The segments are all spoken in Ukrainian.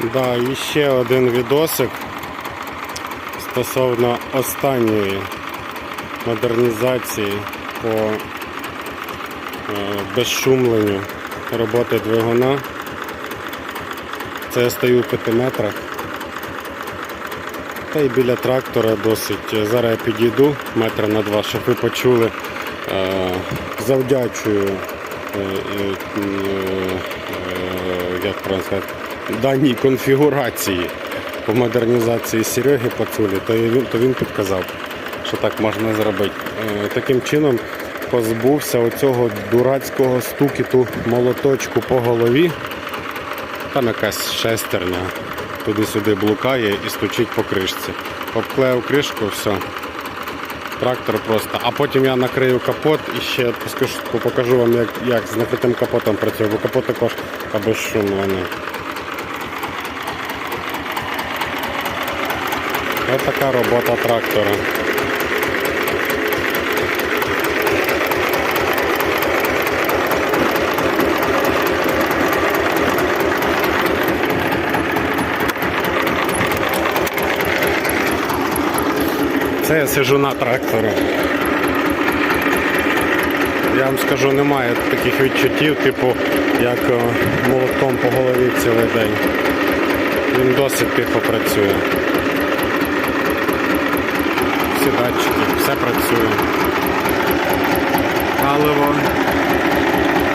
Да, і ще один відосик стосовно останньої модернізації по е, безшумленню роботи двигуна. Це я стою в 5 метрах. Та й біля трактора досить. Зараз я підійду метра на два, щоб ви почули. Е, завдячую е, як правильно сказати, даній конфігурації по модернізації Сереги Пацулі, то він, то він підказав, що так можна зробити. Е, Таким чином позбувся оцього дурацького стукіту молоточку по голові. Там якась шестерня туди-сюди блукає і стучить по кришці. Обклеїв кришку, все. Трактор просто. А потім я накрию капот і ще покажу, вам, як, як з накритим капотом працює, бо капот також обезшумлений. Ось така робота трактора. Це я сижу на тракторі. Я вам скажу, немає таких відчуттів, типу, як е, молотком по голові цілий день. Він досить тихо працює. Датчики, все працює. Паливо,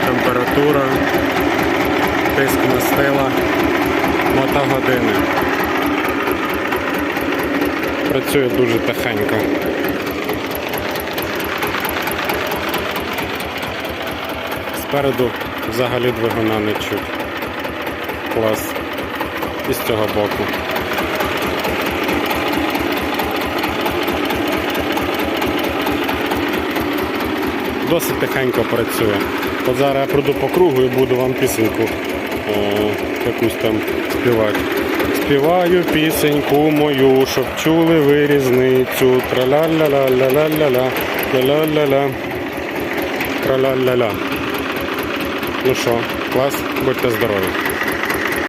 температура, тиск мастила, мотогодини. Працює дуже тихенько. Спереду взагалі двигуна не чуть. Клас. І з цього боку. Досить тихенько працює. От зараз я пройду по кругу і буду вам пісеньку е, якусь там співати. Співаю пісеньку мою, щоб чули ви різницю. Траля-ля-ля-ля-ля-ля-ля, ля-ля-ля-ля. Траля-ля-ля. Ну що, клас, будьте здорові.